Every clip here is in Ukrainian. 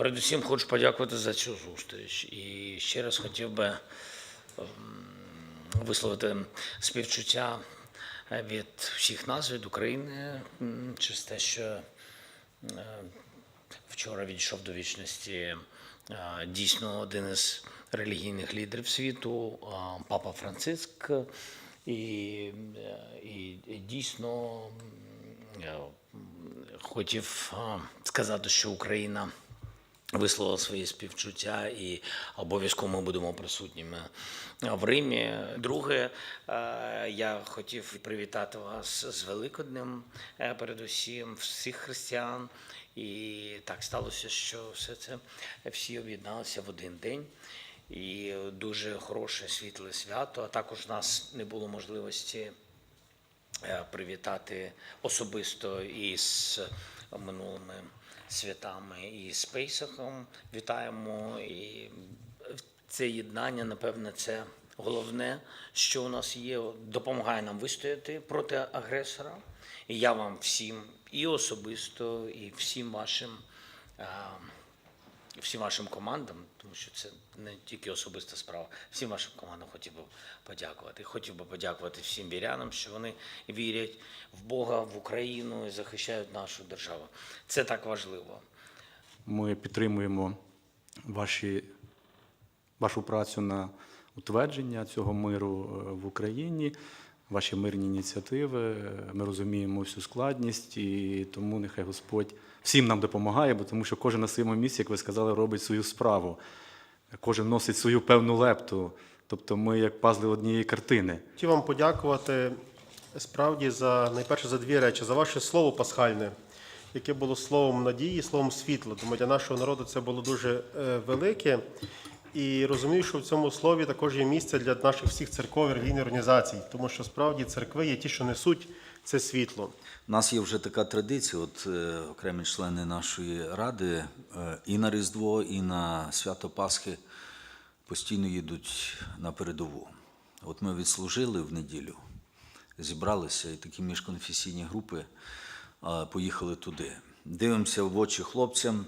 Передусім хочу подякувати за цю зустріч. І ще раз хотів би висловити співчуття е, від всіх нас, від України, через те, що е, вчора відійшов до вічності е, дійсно один із релігійних лідерів світу, папа Франциск. І, і, і дійсно хотів сказати, що Україна висловила свої співчуття і обов'язково ми будемо присутніми в Римі. Друге, е, я хотів привітати вас з Великоднем, е, передусім всіх християн. І так сталося, що все це всі об'єдналися в один день. І дуже хороше світле свято. А також у нас не було можливості привітати особисто із минулими святами і з Пейсахом. Вітаємо. І це єднання, напевне, це головне, що у нас є, допомагає нам вистояти проти агресора. І я вам всім і особисто, і всім вашим. Всім вашим командам, тому що це не тільки особиста справа. Всім вашим командам хотів би подякувати. Хотів би подякувати всім вірянам, що вони вірять в Бога, в Україну і захищають нашу державу. Це так важливо. Ми підтримуємо ваші, вашу працю на утвердження цього миру е, в Україні, ваші мирні ініціативи. Ми розуміємо всю складність, і тому нехай Господь всім нам допомагає, бо тому що кожен на своєму місці, як ви сказали, робить свою справу. Кожен носить свою певну лепту. Тобто ми як пазли однієї картини. Хотів вам подякувати справді за найперше за дві речі: за ваше слово пасхальне, яке було словом надії, словом світла. Тому для нашого народу це було дуже е, велике. І розумію, що в цьому слові також є місце для наших всіх церков і релігійних організацій, тому що справді церкви є ті, що несуть це світло. У нас є вже така традиція, от е, окремі члени нашої ради е, і на Різдво, і на свято Пасхи постійно їдуть на передову. От ми відслужили в неділю, зібралися, і такі міжконфесійні групи е, поїхали туди. Дивимося в очі хлопцям.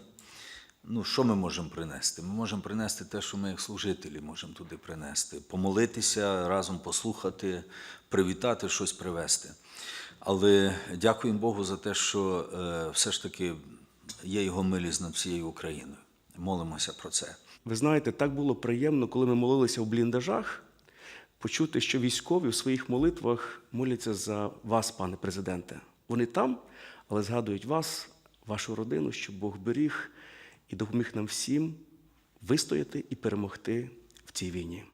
Ну, що ми можемо принести? Ми можемо принести те, що ми як служителі можемо туди принести, помолитися, разом послухати, привітати, щось привезти. Але дякуємо Богу за те, що е, все ж таки є його милість над всією Україною. Молимося про це. Ви знаєте, так було приємно, коли ми молилися в бліндажах, почути, що військові в своїх молитвах моляться за вас, пане президенте. Вони там, але згадують вас, вашу родину, щоб Бог беріг і допоміг нам всім вистояти і перемогти в цій війні.